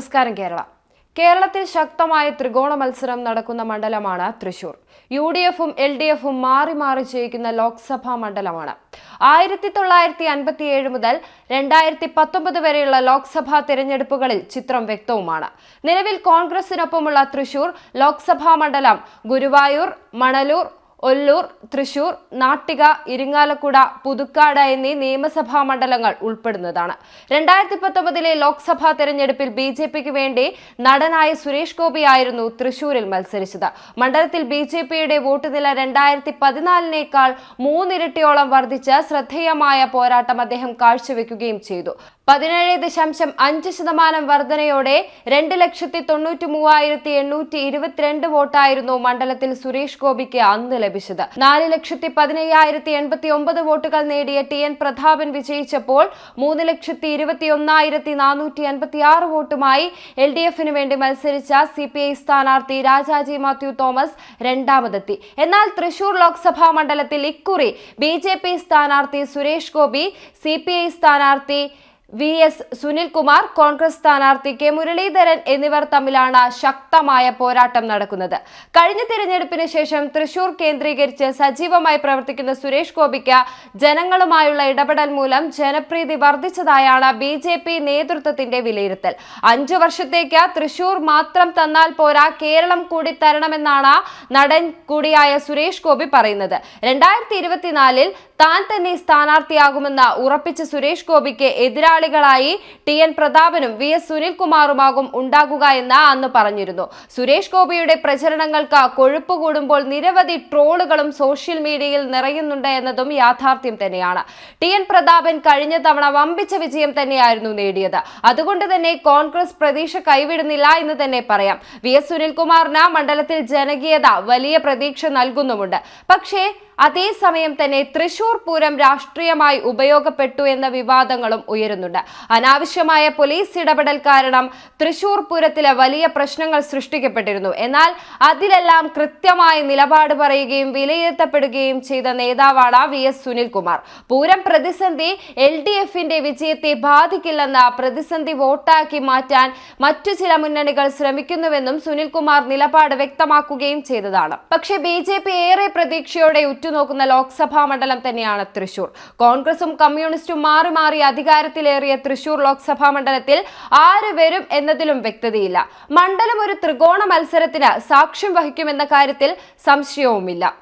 നമസ്കാരം കേരള. കേരളത്തിൽ ശക്തമായ ത്രികോണ മത്സരം നടക്കുന്ന മണ്ഡലമാണ് തൃശൂർ. യു ഡി എഫും എൽ ഡി എഫും മാറി മാറി ജയിക്കുന്ന ലോക്സഭാ മണ്ഡലമാണ്. ആയിരത്തി തൊള്ളായിരത്തി അൻപത്തിയേഴ് മുതൽ രണ്ടായിരത്തി പത്തൊമ്പത് വരെയുള്ള ലോക്സഭാ തിരഞ്ഞെടുപ്പുകളിൽ ചിത്രം വ്യക്തവുമാണ്. നിലവിൽ കോൺഗ്രസിനൊപ്പമുള്ള തൃശൂർ ലോക്സഭാ മണ്ഡലം ഗുരുവായൂർ മണലൂർ ഒല്ലൂർ തൃശൂർ നാട്ടിക ഇരിങ്ങാലക്കുട പുതുക്കാട് എന്നീ നിയമസഭാ മണ്ഡലങ്ങൾ ഉൾപ്പെടുന്നതാണ്. രണ്ടായിരത്തി പത്തൊമ്പതിലെ ലോക്സഭാ തെരഞ്ഞെടുപ്പിൽ ബി ജെ പിക്ക് വേണ്ടി നടനായ സുരേഷ് ഗോപിയായിരുന്നു തൃശൂരിൽ മത്സരിച്ചത്. മണ്ഡലത്തിൽ ബി ജെ പിയുടെ വോട്ട് നില രണ്ടായിരത്തി പതിനാലിനേക്കാൾ മൂന്നിരട്ടിയോളം വർദ്ധിച്ച് ശ്രദ്ധേയമായ പോരാട്ടം അദ്ദേഹം കാഴ്ചവെക്കുകയും ചെയ്തു. പതിനേഴ് ദശാംശം അഞ്ച് ശതമാനം വർധനയോടെ രണ്ട് ലക്ഷത്തി തൊണ്ണൂറ്റി മൂവായിരത്തി എണ്ണൂറ്റി ഇരുപത്തിരണ്ട് വോട്ടായിരുന്നു മണ്ഡലത്തിൽ സുരേഷ് ഗോപിക്ക് അന്ന് ലഭിച്ചത്. നാല് ലക്ഷത്തി പതിനയ്യായിരത്തി എൺപത്തി ഒമ്പത് വോട്ടുകൾ നേടിയ ടി എൻ പ്രതാപൻ വിജയിച്ചപ്പോൾ മൂന്ന് ലക്ഷത്തി ഇരുപത്തി ഒന്നായിരത്തി നാനൂറ്റി അൻപത്തി ആറ് വോട്ടുമായി എൽ ഡി എഫിന് വേണ്ടി മത്സരിച്ച സി പി ഐ സ്ഥാനാർത്ഥി രാജാജി മാത്യു തോമസ് രണ്ടാമതെത്തി. എന്നാൽ തൃശൂർ ലോക്സഭാ മണ്ഡലത്തിൽ ഇക്കുറി ബി ജെ പി സ്ഥാനാർത്ഥി Suresh Gopi C P I സ്ഥാനാർത്ഥി വി എസ് സുനിൽകുമാർ കോൺഗ്രസ് സ്ഥാനാർത്ഥി കെ മുരളീധരൻ എന്നിവർ തമ്മിലാണ് ശക്തമായ പോരാട്ടം നടക്കുന്നത്. കഴിഞ്ഞ തിരഞ്ഞെടുപ്പിന് ശേഷം തൃശൂർ കേന്ദ്രീകരിച്ച് സജീവമായി പ്രവർത്തിക്കുന്ന സുരേഷ് ഗോപിക്ക് ജനങ്ങളുമായുള്ള ഇടപെടൽ മൂലം ജനപ്രീതി വർദ്ധിച്ചതായാണ് ബി ജെ പി നേതൃത്വത്തിന്റെ വിലയിരുത്തൽ. അഞ്ചു വർഷത്തേക്ക് തൃശൂർ മാത്രം തന്നാൽ പോരാ കേരളം കൂടി തരണമെന്നാണ് നടൻ കൂടിയായ സുരേഷ് ഗോപി പറയുന്നത്. രണ്ടായിരത്തി ഇരുപത്തിനാലിൽ താൻ തന്നെ സ്ഥാനാർത്ഥിയാകുമെന്ന് ഉറപ്പിച്ച സുരേഷ് ഗോപിക്ക് എതിരാളികളായി ടി എൻ പ്രതാപനും വി എസ് സുനിൽകുമാറുമാകും ഉണ്ടാകുക എന്ന് അന്ന് പറഞ്ഞിരുന്നു. സുരേഷ് ഗോപിയുടെ പ്രചരണങ്ങൾക്ക് കൊഴുപ്പ് കൂടുമ്പോൾ നിരവധി ട്രോളുകളും സോഷ്യൽ മീഡിയയിൽ നിറയുന്നുണ്ട് എന്നതും യാഥാർത്ഥ്യം തന്നെയാണ്. ടി എൻ പ്രതാപൻ കഴിഞ്ഞ തവണ വമ്പിച്ച വിജയം തന്നെയായിരുന്നു നേടിയത്. അതുകൊണ്ട് തന്നെ കോൺഗ്രസ് പ്രതീക്ഷ കൈവിടുന്നില്ല എന്ന് തന്നെ പറയാം. വി എസ് സുനിൽകുമാറിന് മണ്ഡലത്തിൽ ജനകീയത വലിയ പ്രതീക്ഷ നൽകുന്നുമുണ്ട്. പക്ഷേ അതേസമയം തന്നെ തൃശൂർ പൂരം രാഷ്ട്രീയമായി ഉപയോഗപ്പെട്ടു എന്ന വിവാദങ്ങളും ഉയരുന്നുണ്ട്. അനാവശ്യമായ പോലീസ് ഇടപെടൽ കാരണം തൃശൂർ പൂരത്തിലെ വലിയ പ്രശ്നങ്ങൾ സൃഷ്ടിക്കപ്പെട്ടിരുന്നു. എന്നാൽ അതിലെല്ലാം കൃത്യമായ നിലപാട് പറയുകയും വിലയിരുത്തപ്പെടുകയും ചെയ്ത നേതാവാണ് വി എസ് സുനിൽകുമാർ. പൂരം പ്രതിസന്ധി എൽ ഡി എഫിന്റെ വിജയത്തെ ബാധിക്കില്ലെന്ന പ്രതിസന്ധി വോട്ടാക്കി മാറ്റാൻ മറ്റു ചില മുന്നണികൾ ശ്രമിക്കുന്നുവെന്നും സുനിൽകുമാർ നിലപാട് വ്യക്തമാക്കുകയും ചെയ്തതാണ്. പക്ഷേ ബി ഏറെ പ്രതീക്ഷയോടെ ഉറ്റുനോക്കുന്ന ലോക്സഭാ മണ്ഡലം തന്നെയാണ് തൃശൂർ. കോൺഗ്രസും കമ്മ്യൂണിസ്റ്റും മാറി മാറി അധികാരത്തിലേറിയ തൃശൂർ ലോക്സഭാ മണ്ഡലത്തിൽ ആര് വരും എന്നതിലും വ്യക്തതയില്ല. മണ്ഡലം ഒരു ത്രികോണ മത്സരത്തിന് സാക്ഷ്യം വഹിക്കുമെന്ന കാര്യത്തിൽ സംശയവുമില്ല.